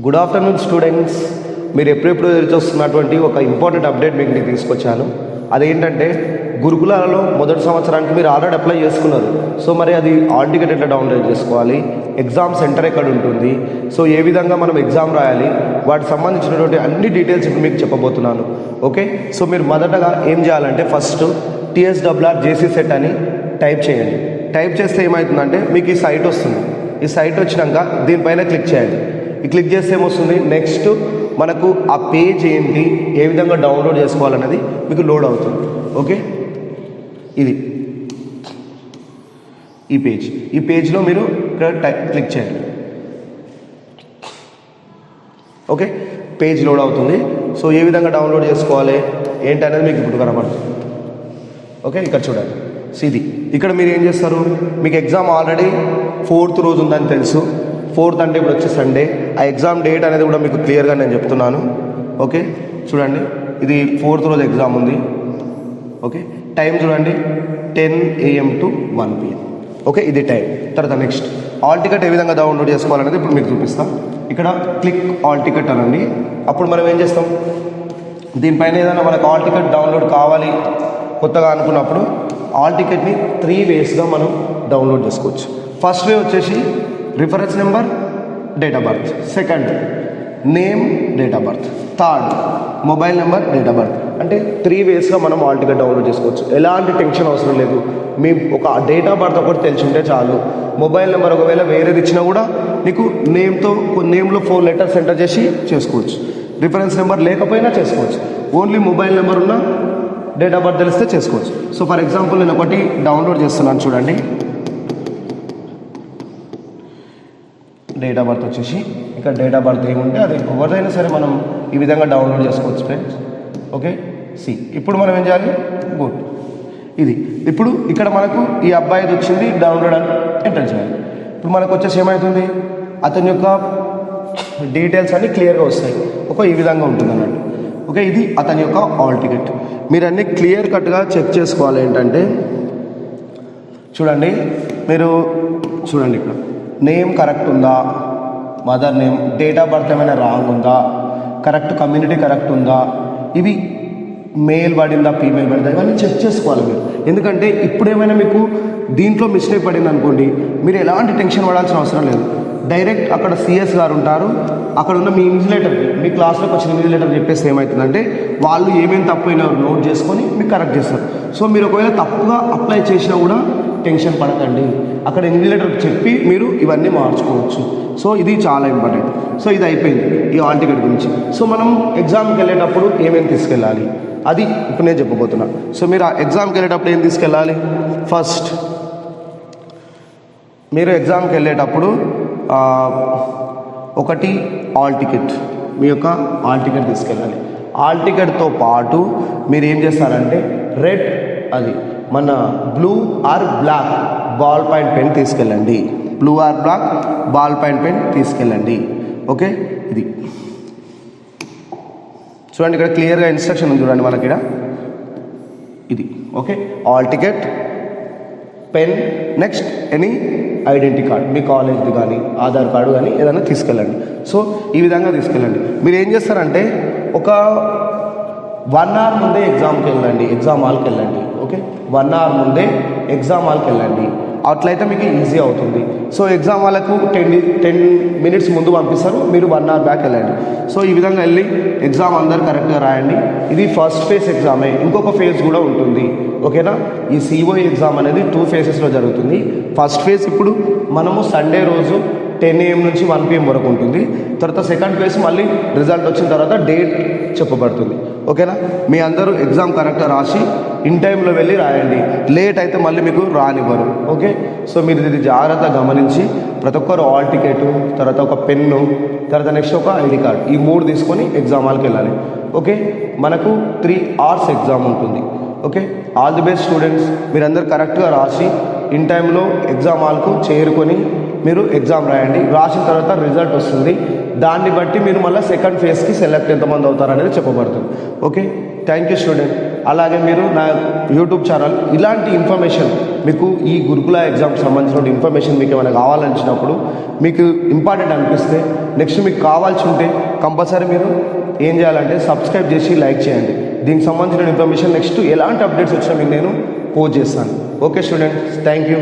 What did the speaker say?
Good afternoon students మీరు ఎప్పుడెప్పుడు ఎదురు చూస్తున్నటువంటి ఒక ఇంపార్టెంట్ అప్డేట్ మీకు నేను తీసుకొచ్చాను. అదేంటంటే గురుకులాలలో మొదటి సంవత్సరానికి మీరు ఆల్రెడీ అప్లై చేసుకున్నారు. సో మరి అది ఆల్ టికెట్ ఎట్లా డౌన్లోడ్ చేసుకోవాలి. ఎగ్జామ్ సెంటర్ ఎక్కడ ఉంటుంది? సో ఏ విధంగా మనం ఎగ్జామ్ రాయాలి? వాటికి సంబంధించినటువంటి అన్ని డీటెయిల్స్ ఇప్పుడు మీకు చెప్పబోతున్నాను. ఓకే సో మీరు మొదటగా ఏం చేయాలంటే ఫస్ట్ టీఎస్డబ్ల్యూఆర్ జేసీ సెట్ అని టైప్ చేయండి. టైప్ చేస్తే ఏమవుతుందంటే మీకు ఈ సైట్ వస్తుంది. ఈ సైట్ వచ్చినాక దీనిపైన క్లిక్ చేయండి. క్లిక్ చేస్తే ఏమొస్తుంది? నెక్స్ట్ మనకు ఆ పేజ్ ఏంటి? ఏ విధంగా డౌన్లోడ్ చేసుకోవాలన్నది మీకు లోడ్ అవుతుంది. ఓకే ఇది. ఈ పేజ్ ఈ పేజ్లో మీరు క్లిక్ చేయండి. ఓకే పేజ్ లోడ్ అవుతుంది. సో ఏ విధంగా డౌన్లోడ్ చేసుకోవాలి? ఏంటి అనేది మీకు ఇప్పుడు కనబడుతుంది. ఓకే ఇక్కడ చూడండి. సో ఇది. ఇక్కడ మీరు ఏం చేస్తారు? మీకు ఎగ్జామ్ ఆల్రెడీ ఫోర్త్ రోజు ఉందని తెలుసు. ఫోర్త్ అంటే ఇప్పుడు వచ్చే సండే ఆ ఎగ్జామ్ డేట్ అనేది కూడా మీకు క్లియర్గా నేను చెప్తున్నాను. ఓకే? చూడండి. ఇది ఫోర్త్ రోజు ఎగ్జామ్ ఉంది. ఓకే? టైం చూడండి. Ten AM to one PM okay? ఇది టైం తర్వాత నెక్స్ట్ ఆల్ టికెట్ ఏ విధంగా డౌన్లోడ్ చేసుకోవాలనేది ఇప్పుడు మీకు చూపిస్తాం. ఇక్కడ క్లిక్ ఆల్ టికెట్ అనండి. అప్పుడు మనం ఏం చేస్తాం? దీనిపైన ఏదైనా మనకు ఆల్ టికెట్ డౌన్లోడ్ కావాలి కొత్తగా అనుకున్నప్పుడు ఆల్ టికెట్ని త్రీ వేస్గా మనం డౌన్లోడ్ చేసుకోవచ్చు. ఫస్ట్ వే వచ్చేసి reference number date of birth second name date of birth third mobile number date of birth అంటే త్రీ వేస్గా మనం ఆల్ డౌన్లోడ్ చేసుకోవచ్చు. ఎలాంటి టెన్షన్ అవసరం లేదు. మీ ఒక డేట్ ఆఫ్ బర్త్ ఒకటి తెలిసి ఉంటే చాలు. మొబైల్ నెంబర్ ఒకవేళ వేరేది ఇచ్చినా కూడా నీకు నేమ్తో నేమ్లో ఫోర్ లెటర్స్ ఎంటర్ చేసి చేసుకోవచ్చు. రిఫరెన్స్ నెంబర్ లేకపోయినా చేసుకోవచ్చు. ఓన్లీ మొబైల్ నెంబర్ ఉన్న డేట్ ఆఫ్ బర్త్ తెలిస్తే చేసుకోవచ్చు. సో ఫర్ ఎగ్జాంపుల్ నేను ఒకటి డౌన్లోడ్ చేస్తున్నాను చూడండి. డేట్ ఆఫ్ బర్త్ వచ్చేసి ఇక్కడ డేట్ ఆఫ్ బర్త్ ఏముంటే అది ఎవరిదైనా సరే మనం ఈ విధంగా డౌన్లోడ్ చేసుకోవచ్చు ఫ్రెండ్స్ ఓకే సి ఇప్పుడు మనం ఏం చేయాలి? గుడ్ ఇది. ఇప్పుడు ఇక్కడ మనకు ఈ అబ్బాయిది వచ్చింది డౌన్లోడ్ అని ఎంటర్ చేయాలి. ఇప్పుడు మనకు వచ్చేసి ఏమవుతుంది అతని యొక్క డీటెయిల్స్ అన్నీ క్లియర్గా వస్తాయి. ఒక ఈ విధంగా ఉంటుంది అన్నట్టు. ఓకే ఇది అతని యొక్క ఆల్ టికెట్ మీరు అన్నీ క్లియర్ కట్గా చెక్ చేసుకోవాలి ఏంటంటే చూడండి. మీరు చూడండి ఇక్కడ. నేమ్ కరెక్ట్ ఉందా? Mother name date of birth ఏమైనా రాంగ్ ఉందా? కరెక్ట్ కమ్యూనిటీ కరెక్ట్ ఉందా? ఇవి మేల్ పడిందా ఫీమేల్ పడిందా? ఇవన్నీ చెక్ చేసుకోవాలి మీరు. ఎందుకంటే ఇప్పుడు ఏమైనా మీకు దీంట్లో మిస్టేక్ పడింది అనుకోండి మీరు ఎలాంటి టెన్షన్ పడాల్సిన అవసరం లేదు. డైరెక్ట్ అక్కడ సిఎస్ గారు ఉంటారు అక్కడ ఉన్న మీ ఇన్సులేటర్ మీ క్లాస్లోకి వచ్చిన ఇన్సులేటర్ చెప్పేసి ఏమవుతుందంటే వాళ్ళు ఏమేమి తప్పు అయినా నోట్ చేసుకొని మీకు కరెక్ట్ చేస్తారు. సో మీరు ఒకవేళ తప్పుగా అప్లై చేసినా కూడా టెన్షన్ పడకండి. అక్కడ ఇన్విజిలేటర్ చెప్పి మీరు ఇవన్నీ మార్చుకోవచ్చు. సో ఇది చాలా ఇంపార్టెంట్ సో ఇది అయిపోయింది ఈ హాల్ టికెట్ గురించి. సో మనం ఎగ్జామ్కి వెళ్ళేటప్పుడు ఏమేమి తీసుకెళ్ళాలి? అది ఇప్పుడు నేను చెప్పబోతున్నా. సో మీరు ఆ ఎగ్జామ్కి వెళ్ళేటప్పుడు ఏం తీసుకెళ్ళాలి? ఫస్ట్ మీరు ఎగ్జామ్కి వెళ్ళేటప్పుడు ఒకటి ఆల్ టికెట్ మీ యొక్క ఆల్ టికెట్ తీసుకెళ్ళాలి. ఆల్ టికెట్తో పాటు మీరు ఏం చేస్తారంటే రెడ్ అది మన blue or black ball point pen తీసుకెళ్ళండి. Blue or black ball point pen తీసుకెళ్ళండి. ఓకే ఇది. చూడండి ఇక్కడ క్లియర్గా ఇన్స్ట్రక్షన్ ఉంది చూడండి మనకి ఇక్కడ. ఇది. Okay hall ticket pen next any identity card మీ కాలేజ్ది కానీ ఆధార్ కార్డు కానీ ఏదైనా తీసుకెళ్ళండి. సో ఈ విధంగా తీసుకెళ్ళండి. మీరు ఏం చేస్తారంటే ఒక వన్ అవర్ ముందే ఎగ్జామ్కి వెళ్ళండి ఎగ్జామ్ హాల్కి వెళ్ళండి ఓకే వన్ అవర్ ముందే ఎగ్జామ్ హాల్కి వెళ్ళండి. అట్లయితే మీకు ఈజీ అవుతుంది. సో ఎగ్జామ్ వాళ్ళకు టెన్ టెన్ మినిట్స్ ముందు పంపిస్తారు మీరు వన్ అవర్ బ్యాక్ వెళ్ళండి. సో ఈ విధంగా వెళ్ళి ఎగ్జామ్ అందరు కరెక్ట్గా రాయండి. ఇది ఫస్ట్ ఫేజ్ ఎగ్జామే ఇంకొక ఫేజ్ కూడా ఉంటుంది ఓకేనా? ఈ సిఓ ఎగ్జామ్ అనేది టూ ఫేజెస్లో జరుగుతుంది. ఫస్ట్ ఫేజ్ ఇప్పుడు మనము సండే రోజు టెన్ ఏఎం నుంచి వన్ పిఎం వరకు ఉంటుంది. తర్వాత సెకండ్ ఫేజ్ మళ్ళీ రిజల్ట్ వచ్చిన తర్వాత డేట్ చెప్పబడుతుంది. ఓకేనా? మీ అందరూ ఎగ్జామ్ కరెక్ట్గా రాసి ఇన్ టైంలో వెళ్ళి రాయండి. లేట్ అయితే మళ్ళీ మీకు రానివ్వరు. ఓకే? సో మీరు ఇది జాగ్రత్త గమనించి ప్రతి ఒక్కరు ఆల్ టికెట్ తర్వాత ఒక పెన్ను తర్వాత నెక్స్ట్ ఒక ఐడి కార్డ్ ఈ మూడు తీసుకొని ఎగ్జామ్ హాల్కి వెళ్ళాలి. ఓకే? మనకు త్రీ అవర్స్ ఎగ్జామ్ ఉంటుంది. Okay? All the best students మీరందరూ కరెక్ట్గా రాసి ఇన్ టైంలో ఎగ్జామ్ హాల్కు చేరుకొని మీరు ఎగ్జామ్ రాయండి. రాసిన తర్వాత రిజల్ట్ వస్తుంది. దాన్ని బట్టి మీరు మళ్ళీ సెకండ్ ఫేజ్కి సెలెక్ట్ ఎంతమంది అవుతారనేది చెప్పబడుతుంది. ఓకే థ్యాంక్ యూ స్టూడెంట్ అలాగే మీరు నా యూట్యూబ్ ఛానల్ ఇలాంటి ఇన్ఫర్మేషన్ మీకు ఈ గురుకుల ఎగ్జామ్ సంబంధించిన ఇన్ఫర్మేషన్ మీకు ఏమైనా కావాలనిచ్చినప్పుడు మీకు ఇంపార్టెంట్ అనిపిస్తే నెక్స్ట్ మీకు కావాల్సి ఉంటే కంపల్సరీ మీరు ఏం చేయాలంటే సబ్స్క్రైబ్ చేసి లైక్ చేయండి. దీనికి సంబంధించిన ఇన్ఫర్మేషన్ నెక్స్ట్ ఎలాంటి అప్డేట్స్ వచ్చినా మీకు నేను పోస్ట్ చేస్తాను. Okay students thank you